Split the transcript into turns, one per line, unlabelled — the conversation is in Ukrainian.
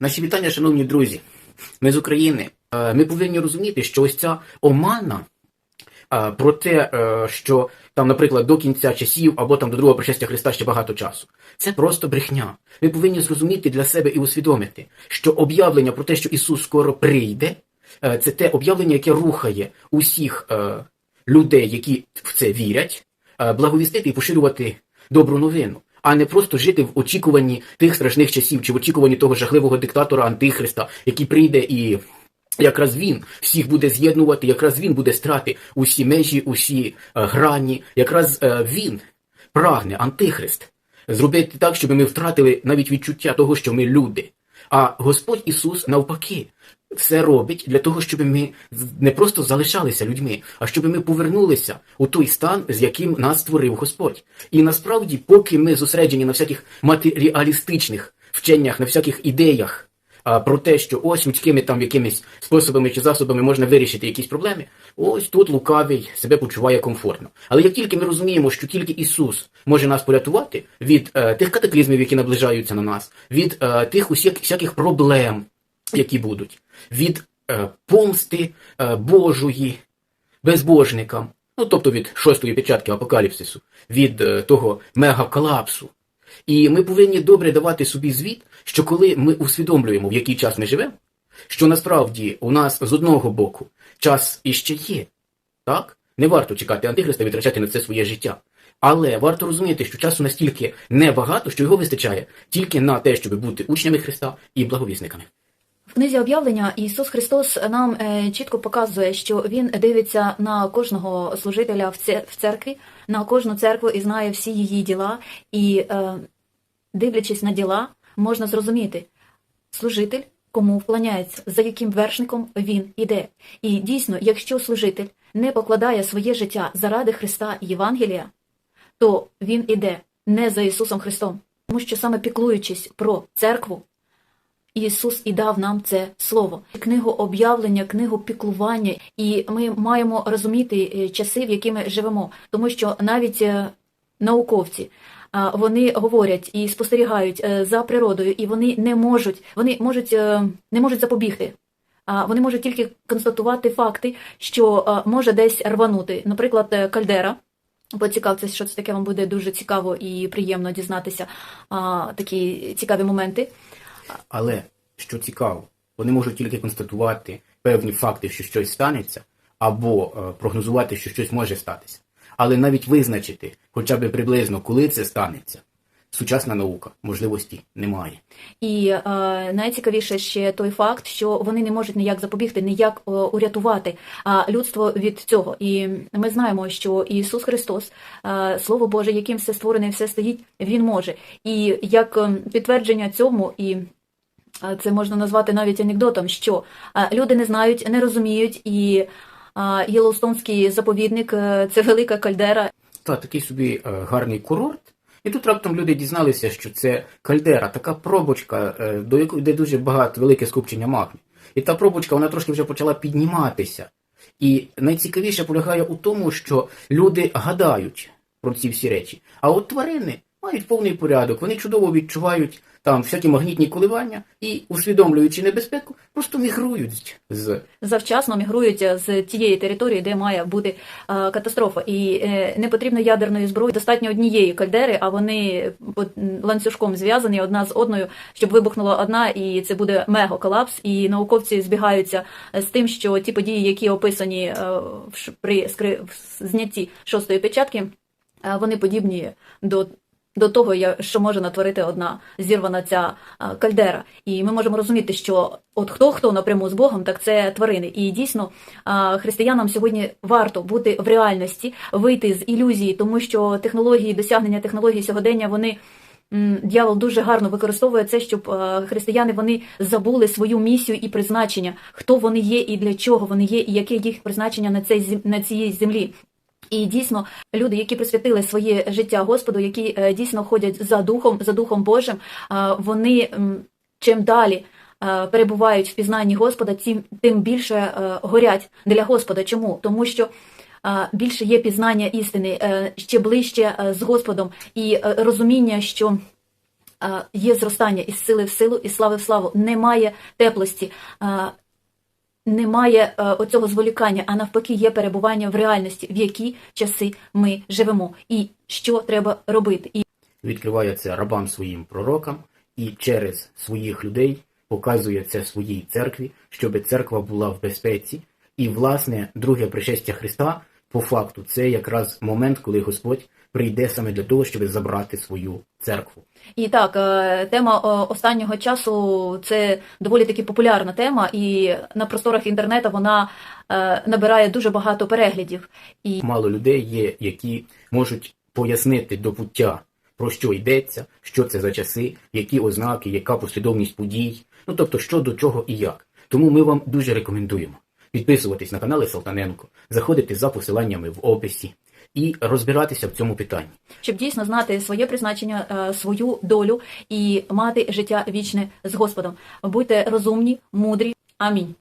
Наші вітання, шановні друзі. Ми з України. Е, Ми повинні розуміти, що ось ця омана е, про те, е, що там, наприклад, до кінця часів або там до другого пришестя Христа ще багато часу. Це просто брехня. Ми повинні зрозуміти для себе і усвідомити, що об'явлення про те, що Ісус скоро прийде, це те об'явлення, яке рухає усіх людей, які в це вірять, благовістити і поширювати добру новину, а не просто жити в очікуванні тих страшних часів чи в очікуванні того жахливого диктатора Антихриста, який прийде і. Якраз він всіх буде з'єднувати, якраз він буде страти усі межі, усі е, грані, якраз е, він прагне, антихрист, зробити так, щоб ми втратили навіть відчуття того, що ми люди. А Господь Ісус навпаки все робить для того, щоб ми не просто залишалися людьми, а щоб ми повернулися у той стан, з яким нас створив Господь. І насправді, поки ми зосереджені на всяких матеріалістичних вченнях, на всяких ідеях, про те, що ось людськими там якимись способами чи засобами можна вирішити якісь проблеми, ось тут лукавий себе почуває комфортно. Але як тільки ми розуміємо, що тільки Ісус може нас порятувати від е, тих катаклізмів, які наближаються на нас, від е, тих усіх всяких проблем, які будуть, від е, помсти е, Божої безбожникам, ну тобто від шостої печатки апокаліпсису, від е, того мегаколапсу. І ми повинні добре давати собі звіт, що коли ми усвідомлюємо, в який час ми живемо, що насправді у нас з одного боку час іще є, так? Не варто чекати Антихриста, витрачати на це своє життя. Але варто розуміти, що часу настільки небагато, що його вистачає тільки на те, щоб бути учнями Христа і благовісниками.
В книзі об'явлення Ісус Христос нам е, чітко показує, що Він дивиться на кожного служителя в церкві, на кожну церкву і знає всі її діла. І е, дивлячись на діла, можна зрозуміти служитель. Кому вклоняється, за яким вершником він іде. І дійсно, якщо служитель не покладає своє життя заради Христа і Євангелія, то він іде не за Ісусом Христом, тому що саме піклуючись про церкву, Ісус і дав нам це слово, книгу об'явлення, книгу піклування, і ми маємо розуміти е, часи, в які ми живемо, тому що навіть е, науковці. Вони говорять і спостерігають е, за природою, і вони не можуть, вони можуть не можуть запобігти. Вони можуть тільки констатувати факти, що може десь рванути. Наприклад, кальдера. Поцікавтеся, що це таке, вам буде дуже цікаво і приємно дізнатися такі цікаві моменти.
Але що цікаво, вони можуть тільки констатувати певні факти, що щось станеться, або е, прогнозувати, що щось може статися. Але навіть визначити, хоча б приблизно, коли це станеться, сучасна наука можливості немає.
І е, найцікавіше ще той факт, що вони не можуть ніяк запобігти, ніяк е, урятувати а, людство від цього. І ми знаємо, що Ісус Христос, е, Слово Боже, яким все створене, все стоїть, Він може. І як е, підтвердження цьому і. Це можна назвати навіть анекдотом, що люди не знають, не розуміють, і Єлоустонський заповідник е, це велика кальдера,
Та такий собі е, гарний курорт. І тут раптом люди дізналися, що це кальдера, така пробочка, е, до якої де дуже багато велике скупчення магнію. І та пробочка вона трошки вже почала підніматися. І найцікавіше полягає у тому, що люди гадають про ці всі речі. А от тварини мають повний порядок, вони чудово відчувають там всякі магнітні коливання і, усвідомлюючи небезпеку, просто мігрують з
завчасно мігрують з тієї території, де має бути е, катастрофа. І е, не потрібно ядерної зброї, достатньо однієї кальдери, а вони ланцюжком зв'язані одна з одною, щоб вибухнула одна, і це буде мегаколапс. І науковці збігаються з тим, що ті події, які описані е, при скри- знятті шостої печатки, е, вони подібні до. До того, що може натворити одна зірвана ця кальдера. І ми можемо розуміти, що от хто хто напряму з Богом, так це тварини. І дійсно християнам сьогодні варто бути в реальності, вийти з ілюзії, тому що технології, досягнення технологій сьогодення вони. м, Дьявол дуже гарно використовує це, щоб християни вони забули свою місію і призначення, хто вони є і для чого вони є, і яке їх призначення на зем- на цій землі. І дійсно, люди, які присвятили своє життя Господу, які е, дійсно ходять за духом, за духом Божим, е, вони чим далі е, перебувають в пізнанні Господа, тим, більше горять для Господа. Чому? Тому що більше є пізнання істини, ще ближче з Господом, і розуміння, що є зростання із сили в силу, із слави в славу. Немає теплості, немає е, оцього зволікання, а навпаки, є перебування в реальності, в які часи ми живемо, і що треба робити. І
Відкриває це рабам своїм пророкам і через своїх людей показує це своїй церкві, щоб церква була в безпеці. І, власне, друге пришестя Христа, по факту, це якраз момент, коли Господь прийде саме для того, щоб забрати свою церкву.
І так, е, тема е, останнього часу це доволі таки популярна тема, і на просторах інтернету вона е, набирає дуже багато переглядів. І
Мало людей є, які можуть пояснити до пуття, про що йдеться, що це за часи, які ознаки, яка послідовність подій, ну тобто що до чого і як. Тому ми вам дуже рекомендуємо підписуватись на канали Салтаненко, заходити за посиланнями в описі і розбиратися в цьому питанні.
щоб дійсно знати своє призначення, е, свою долю і мати життя вічне з Господом. Будьте розумні, мудрі. Амінь.